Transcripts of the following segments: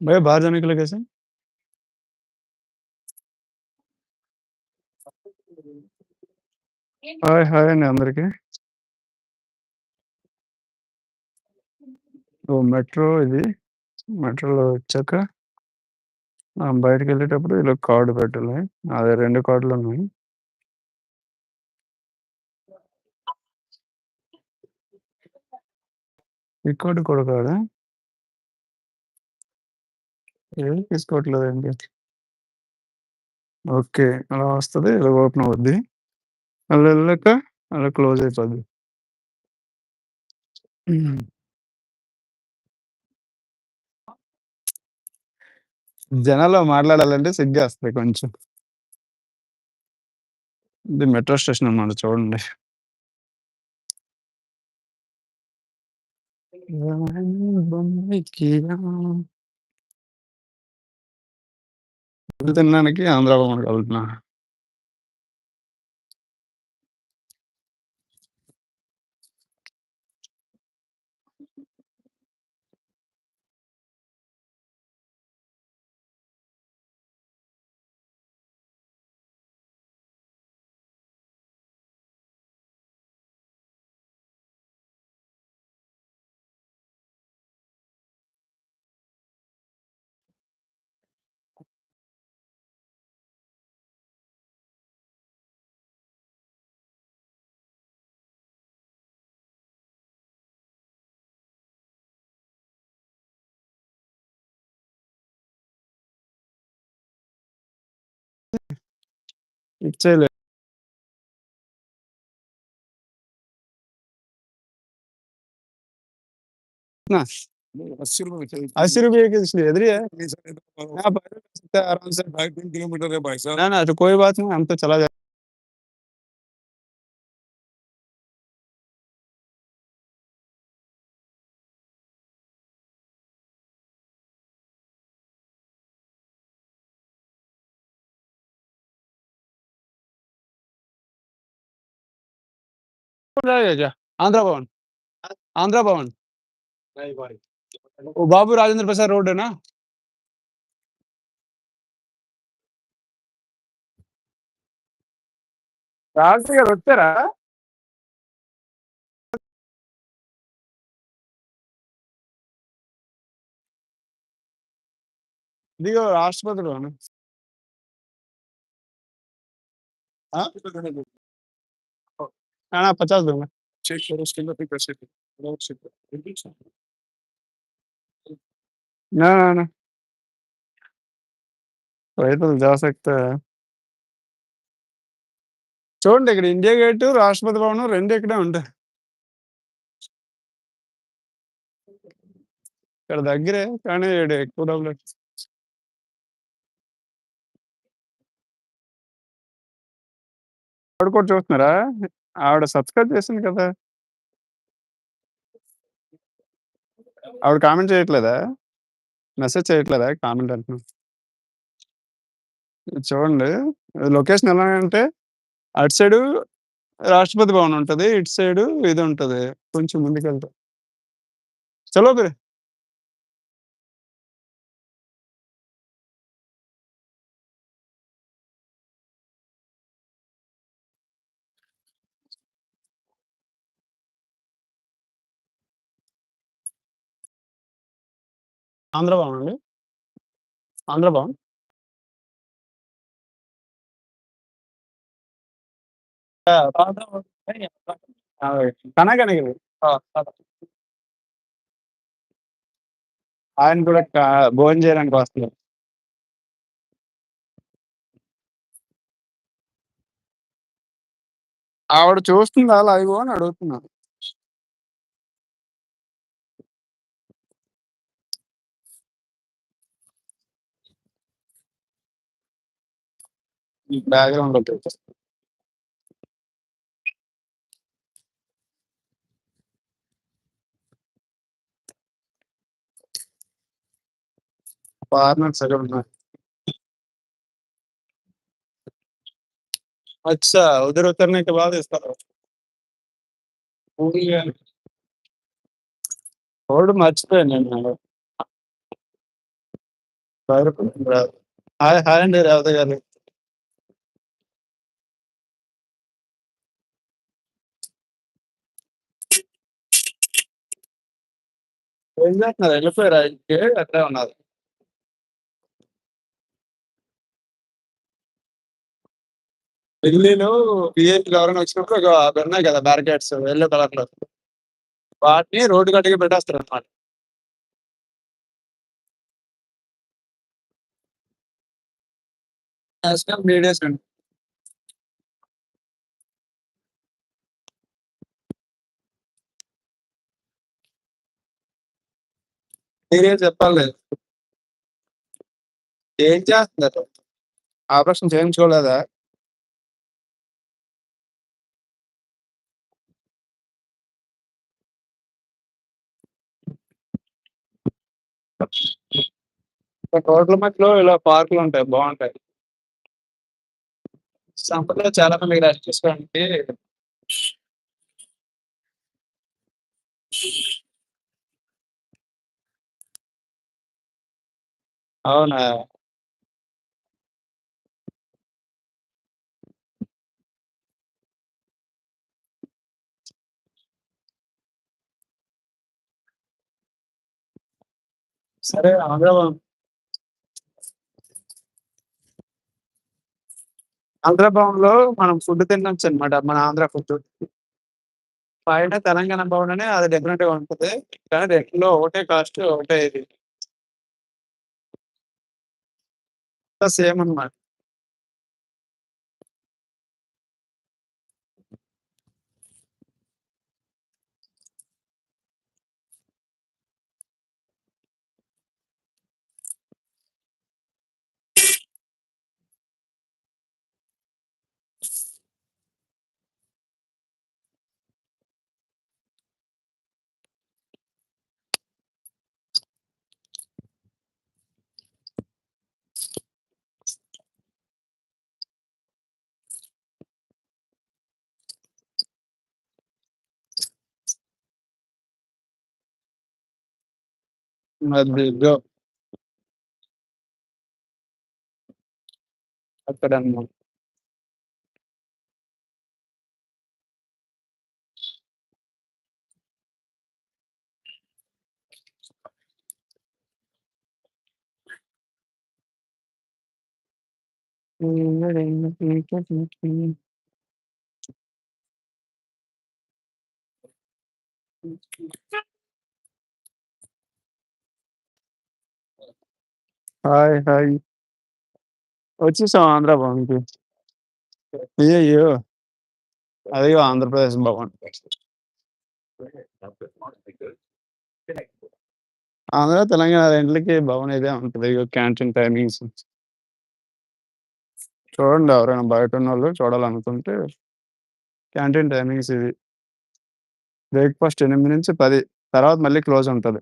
भैया बाहर जाने के लिए कैसे హాయ్ హాయ్ అండి అందరికి ఓ మెట్రో ఇది మెట్రోలో వచ్చాక ఆ, బయటకు వెళ్ళేటప్పుడు ఇలా కార్డు పెట్టాలి. అదే రెండు కార్డులు ఉన్నాయి. ఈ కార్డు కూడా కాదా? ఏది తీసుకోవట్లేదండి. ఓకే అలా వస్తుంది ఇలా ఓపెన్ అవుద్ది. అలా వెళ్ళాక అలా క్లోజ్ అయిపోద్ది. జనాల్లో మాట్లాడాలంటే సిగ్గేస్తుంది కొంచెం. ఇది మెట్రో స్టేషన్ అన్నమాట చూడండి. తినడానికి ఆంధ్ర వెళ్తున్నా. Tyle अस्सी रुपए अस्सी रुपये के इसलिए है तो- आराम से किलोमीटर है भाई साहब। ना ना तो कोई बात नहीं हम तो चला जाए ఆంధ్ర భవన్ ఆంధ్ర భవన్ ఓ బాబు రాజేంద్ర ప్రసాద్ రోడ్డునా? రాజు గారు వచ్చారా? దిగో రాష్ట్రపతి పచాస్ दूंगा चेक करो उसके अंदर फिर पैसे दो चेक करो ना ना ना రైతులు జాసక్తే చూడండి ఇక్కడ ఇండియా గేట్ రాష్ట్రపతి భవనం రెండు ఇక్కడే ఉంటాయి ఇక్కడ దగ్గరే కానీ ఈడ ఎక్కువ డబ్బులు ఆవిడ కూడా చూస్తున్నారా ఆవిడ సబ్స్క్రైబ్ చేసింది కదా! ఆవిడ కామెంట్ చేయట్లేదా? మెసేజ్ చేయట్లేదా? కామెంట్ అంటున్నా. చూడండి. లొకేషన్ ఎలా అంటే అటు సైడు రాష్ట్రపతి భవన్ ఉంటుంది ఇటు సైడు ఇది ఉంటది. కొంచెం ముందుకెళ్తా. చలో బే ఆంధ్ర భవన్ అండి? ఆంధ్ర భవన్? కనకనగిరి. ఆయన కూడా భోజనం చేయడానికి వస్తున్నారు. ఆవిడ చూస్తుందా లైవ్ అని అడుగుతున్నాను ബാക്ക്ഗ്രൗണ്ട് ഒക്കെ സെലൂൺ अच्छा उधर उतरने के बाद इसका रोड मर्चिपोया ఏం చేస్తున్నారు? వెళ్ళిపోయారు ఇంటికి అక్కడే ఉన్నారు. ఢిల్లీలో బిఏపీ ఎవరైనా వచ్చినప్పుడు ఒక ఉన్నాయి కదా బ్యారికేడ్స్ ఎల్లో కలర్లో. వాటిని రోడ్డు కట్టుగా పెట్టేస్తారు అనమాట మీడియా అండి మీరే చెప్పాలి ఏం చేస్తున్నారు? ఆపరేషన్ చేయించుకోలేదా? కోట్ల మధ్యలో ఇలా పార్కులు ఉంటాయి బాగుంటాయి. సంపదలో చాలా మంది రెస్ట్ అవునా? సరే ఆంధ్రభవన్ ఆంధ్రభవన్లో మనం ఫుడ్ తినొచ్చు అనమాట మన ఆంధ్ర ఫుడ్ పైన తెలంగాణ భవన్ అని అది డిఫరెంట్గా ఉంటుంది కానీ రెండులో ఒకటే కాస్ట్ ఒకటే ఇది. సేమ్ అన్నమాట అది గో అక్కడ అన్నమాట హాయ్ హాయ్ వచ్చేసాం ఆంధ్ర భవన్కి అయ్యో అదిగో ఆంధ్రప్రదేశ్ భవన్ ఆంధ్ర తెలంగాణ రెంట్లకి భవన్ ఇదే ఉంటుంది ఇగో క్యాంటీన్ టైమింగ్స్. చూడండి ఎవరైనా బయట ఉన్న వాళ్ళు చూడాలనుకుంటే క్యాంటీన్ టైమింగ్స్ ఇది బ్రేక్ఫాస్ట్ ఎనిమిది నుంచి పది తర్వాత మళ్ళీ క్లోజ్ ఉంటుంది.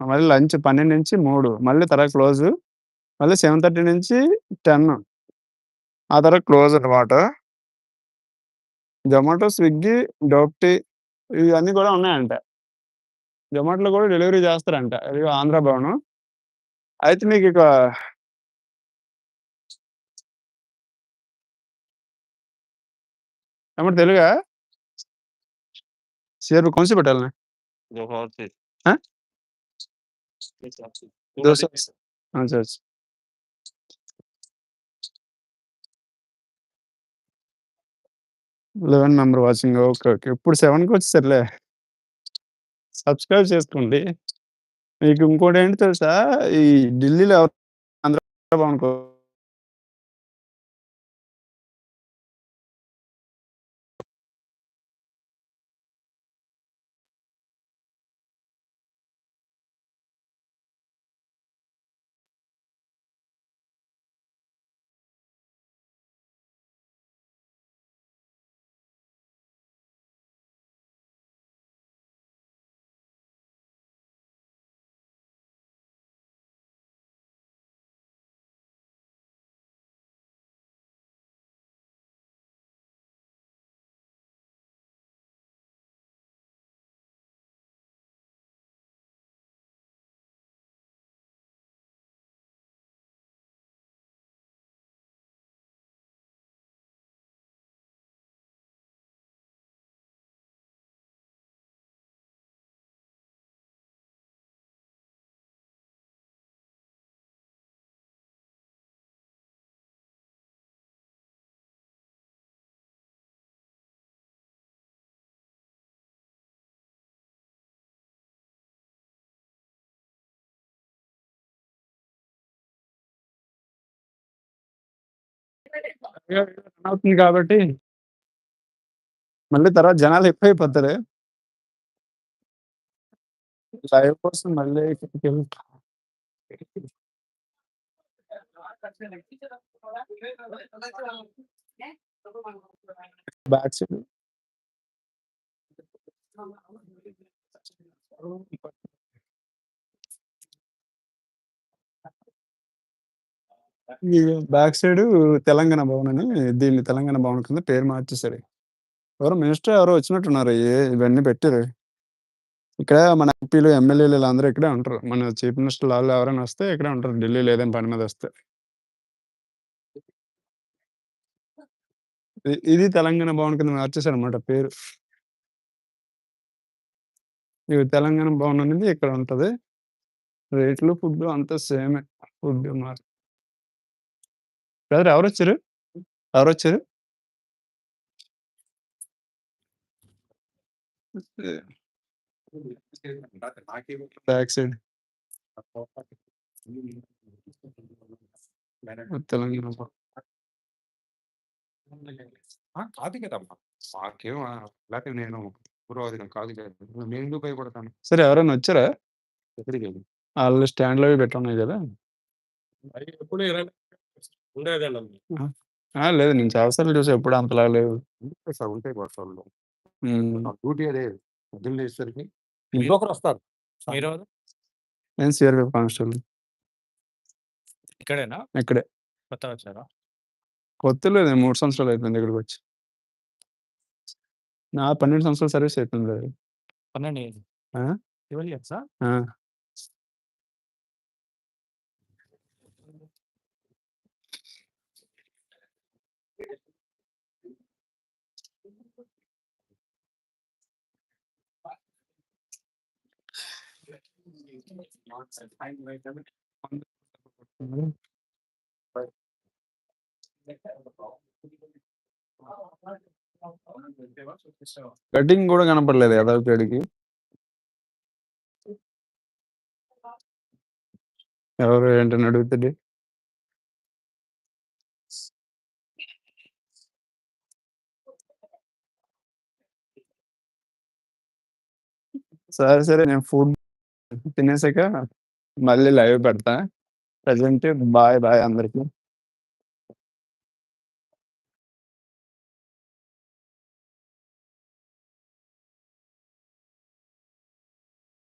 మళ్ళీ లంచ్ పన్నెండు నుంచి మూడు మళ్ళీ తర్వాత క్లోజ్ మళ్ళీ సెవెన్ థర్టీ నుంచి టెన్ ఆ తర్వాత క్లోజ్ అనమాట జొమాటో స్విగ్గీ డోప్టీ ఇవన్నీ కూడా ఉన్నాయంట జొమాటోలో కూడా డెలివరీ చేస్తారంట ఇది ఆంధ్ర భవన్ అయితే మీకు ఇక ఏమంటే తెలుగా शेयर में कौन सी बटाल है हाँ? दो सौ अच्छा अच्छा eleven member watching. Okay okay. ఇప్పుడు సెవెన్కి వచ్చేసరిలే. సబ్స్క్రైబ్ చేసుకోండి. మీకు ఇంకోటి ఏంటి తెలుసా? ఈ ఢిల్లీలో ఎవరు ఆంధ్ర అవుతుంది కాబట్టి మళ్ళీ తర్వాత జనాలు ఎక్కువైపోతారు. లైవ్ కోసం మళ్ళీ ఇక్కడికెళ్ళి back side back side Telangana Bhavan అని దీన్ని తెలంగాణ భవన్ కింద పేరు మార్చేసారు. ఎవరో మినిస్టర్ ఎవరో వచ్చినట్టున్నారు. ఏ ఇవన్నీ పెట్టారు. ఇక్కడ మన ఎంపీలు, ఎమ్మెల్యేలు ఈళ్ళందరూ ఇక్కడే ఉంటారు. మన చీఫ్ మినిస్టర్ వాళ్ళు ఎవరైనా వస్తే ఇక్కడే ఉంటారు. ఢిల్లీ లేదని పని మీద వస్తే. ఇ ఇది తెలంగాణ భవన్ కింద మార్చేసారన్నమాట పేరు. ఇది తెలంగాణ భవన్ అనేది ఇక్కడ ఉంటది. రేట్లు, ఫుడ్ అంతా సేమే. ఫుడ్ మార్చి పురోహితుడిని కాదు కదా! నేనెందుకు భయపడతాను? సరే ఎవరైనా వచ్చారా? ఎక్కడికి? ఆళ్ళు స్టాండ్‌లో అవి పెట్టున్నాయి గదా! అయి ఎప్పుడు ఆ! ఆ! లేదు నేను చాలా సార్లు చూసా. ఎప్పుడు అంతలా లేవు. సార్. ఉంటాయి. హ్మ్. నా డ్యూటీ అదే. పొద్దున్న లేచేసరికి హ్మ్. ఇంకొకరొస్తారు. మీరెవరు? నేను సీఆర్‌పీఎఫ్ కానిస్టేబుల్. ఇక్కడేనా? ఇక్కడే. కొత్తగా వచ్చారా? కొత్తలో లేదు 3 సంవత్సరాలు అయిపోయింది ఇక్కడికొచ్చి. నా 12 సంవత్సరాల సర్వీస్ అయిపోయింది బ్రదర్. 12 ఇయర్స్. ఆ! 12 ఇయర్సా? ఆ! కటింగ్ గూడా కనపడలేదు ఎదవకేడికి. ఎవరు ఏంటని అడుగుతది. సరే, సరే. నేను ఫుడ్ తినేసాక మళ్ళీ లైవ్ పెడతా. ప్రెజెంట్ బాయ్, బాయ్ అందరికి.